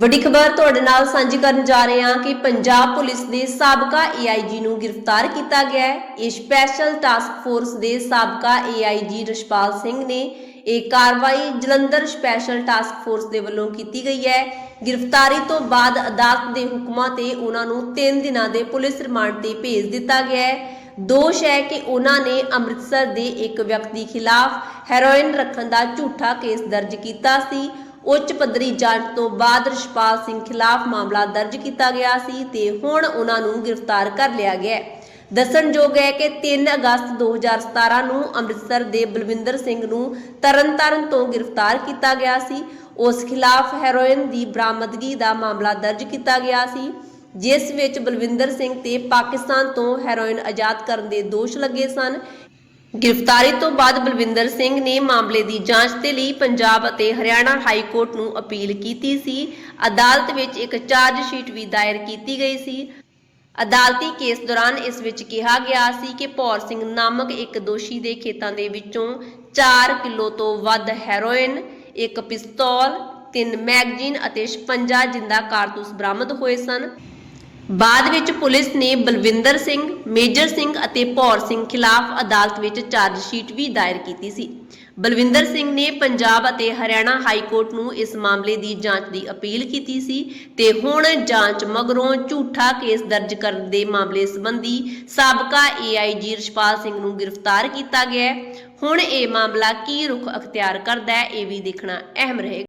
ਵੱਡੀ ਖਬਰ ਤੁਹਾਡੇ ਨਾਲ ਸਾਂਝੀ ਕਰਨ ਜਾ ਰਹੇ ਹਾਂ ਕਿ ਪੰਜਾਬ ਪੁਲਿਸ ਦੇ ਸਾਬਕਾ ਏਆਈਜੀ ਨੂੰ ਗ੍ਰਿਫਤਾਰ ਕੀਤਾ ਗਿਆ ਹੈ। ਇਹ ਸਪੈਸ਼ਲ ਟਾਸਕ ਫੋਰਸ ਦੇ ਸਾਬਕਾ ਏਆਈਜੀ ਰਸ਼ਪਾਲ ਸਿੰਘ ਨੇ ਇਹ ਕਾਰਵਾਈ ਜਲੰਧਰ ਸਪੈਸ਼ਲ ਟਾਸਕ ਫੋਰਸ ਦੇ ਵੱਲੋਂ ਕੀਤੀ ਗਈ ਹੈ। ਗ੍ਰਿਫਤਾਰੀ ਤੋਂ ਬਾਅਦ ਅਦਾਲਤ ਦੇ ਹੁਕਮਾਂ ਤੇ ਉਹਨਾਂ ਨੂੰ 3 ਦਿਨਾਂ ਦੇ ਪੁਲਿਸ ਰਿਮਾਂਡ ਤੇ ਭੇਜ ਦਿੱਤਾ ਗਿਆ ਹੈ। ਦੋਸ਼ ਹੈ ਕਿ ਉਹਨਾਂ ਨੇ ਅੰਮ੍ਰਿਤਸਰ ਦੇ ਇੱਕ ਵਿਅਕਤੀ ਖਿਲਾਫ ਹੈਰੋਇਨ ਰੱਖਣ ਦਾ ਝੂਠਾ ਕੇਸ ਦਰਜ ਕੀਤਾ ਸੀ। ਉੱਚ ਪੱਧਰੀ ਜਾਂਚ ਤੋਂ ਬਾਅਦ ਰਿਸ਼ਪਾਲ ਸਿੰਘ ਖਿਲਾਫ ਮਾਮਲਾ ਦਰਜ ਕੀਤਾ ਗਿਆ ਸੀ ਤੇ ਹੁਣ ਉਹਨਾਂ ਨੂੰ ਗ੍ਰਿਫਤਾਰ ਕਰ ਲਿਆ ਗਿਆ ਹੈ। ਦੱਸਣਯੋਗ ਹੈ ਕਿ 3 ਅਗਸਤ 2017 ਨੂੰ ਅੰਮ੍ਰਿਤਸਰ ਦੇ ਬਲਵਿੰਦਰ ਸਿੰਘ ਨੂੰ ਤਰਨਤਾਰਨ ਤੋਂ ਗ੍ਰਿਫਤਾਰ ਕੀਤਾ ਗਿਆ ਸੀ। ਉਸ ਖਿਲਾਫ ਹੈਰੋਇਨ ਦੀ ਬਰਾਮਦਗੀ ਦਾ ਮਾਮਲਾ ਦਰਜ ਕੀਤਾ ਗਿਆ ਸੀ, ਜਿਸ ਵਿੱਚ ਬਲਵਿੰਦਰ ਸਿੰਘ ਤੇ ਪਾਕਿਸਤਾਨ ਤੋਂ ਹੈਰੋਇਨ ਆਜ਼ਾਦ ਕਰਨ ਦੇ ਦੋਸ਼ ਲੱਗੇ ਸਨ। ਗ੍ਰਿਫਤਾਰੀ ਤੋਂ ਬਾਅਦ ਬਲਵਿੰਦਰ ਸਿੰਘ ਨੇ ਮਾਮਲੇ ਦੀ ਜਾਂਚ ਦੇ ਲਈ ਪੰਜਾਬ ਅਤੇ ਹਰਿਆਣਾ ਹਾਈ ਕੋਰਟ ਨੂੰ ਅਪੀਲ ਕੀਤੀ ਸੀ। ਅਦਾਲਤ ਵਿੱਚ ਇੱਕ ਚਾਰਜ ਸ਼ੀਟ ਵੀ ਦਾਇਰ ਕੀਤੀ ਗਈ ਸੀ। ਅਦਾਲਤੀ ਕੇਸ ਦੌਰਾਨ ਇਸ ਵਿੱਚ ਕਿਹਾ ਗਿਆ ਸੀ ਕਿ ਭੌਰ ਸਿੰਘ ਨਾਮਕ ਇੱਕ ਦੋਸ਼ੀ ਦੇ ਖੇਤਾਂ ਦੇ ਵਿੱਚੋਂ 4 ਕਿਲੋ ਤੋਂ ਵੱਧ ਹੈਰੋਇਨ, ਇੱਕ ਪਿਸਤੌਲ, ਤਿੰਨ ਮੈਗਜ਼ੀਨ ਅਤੇ 56 ਜਿੰਦਾ ਕਾਰਤੂਸ ਬਰਾਮਦ ਹੋਏ ਸਨ। ਬਾਅਦ ਵਿੱਚ ਪੁਲਿਸ ਨੇ ਬਲਵਿੰਦਰ ਸਿੰਘ, ਮੇਜਰ ਸਿੰਘ ਅਤੇ ਭੌਰ ਸਿੰਘ ਖਿਲਾਫ ਅਦਾਲਤ ਵਿੱਚ ਚਾਰਜ ਸ਼ੀਟ ਵੀ ਦਾਇਰ ਕੀਤੀ ਸੀ। ਬਲਵਿੰਦਰ ਸਿੰਘ ਨੇ ਪੰਜਾਬ ਅਤੇ ਹਰਿਆਣਾ ਹਾਈ ਕੋਰਟ ਨੂੰ ਇਸ ਮਾਮਲੇ ਦੀ ਜਾਂਚ ਦੀ ਅਪੀਲ ਕੀਤੀ ਸੀ ਤੇ ਹੁਣ ਜਾਂਚ ਮਗਰੋਂ ਝੂਠਾ ਕੇਸ ਦਰਜ ਕਰਨ ਦੇ ਮਾਮਲੇ ਸੰਬੰਧੀ ਸਾਬਕਾ ਏਆਈਜੀ ਰਸ਼ਪਾਲ ਸਿੰਘ ਨੂੰ ਗ੍ਰਿਫਤਾਰ ਕੀਤਾ ਗਿਆ ਹੈ। ਹੁਣ ਇਹ ਮਾਮਲਾ ਕੀ ਰੁਖ ਅਖਤਿਆਰ ਕਰਦਾ ਹੈ ਇਹ ਵੀ ਦੇਖਣਾ ਅਹਿਮ ਰਹੇਗਾ।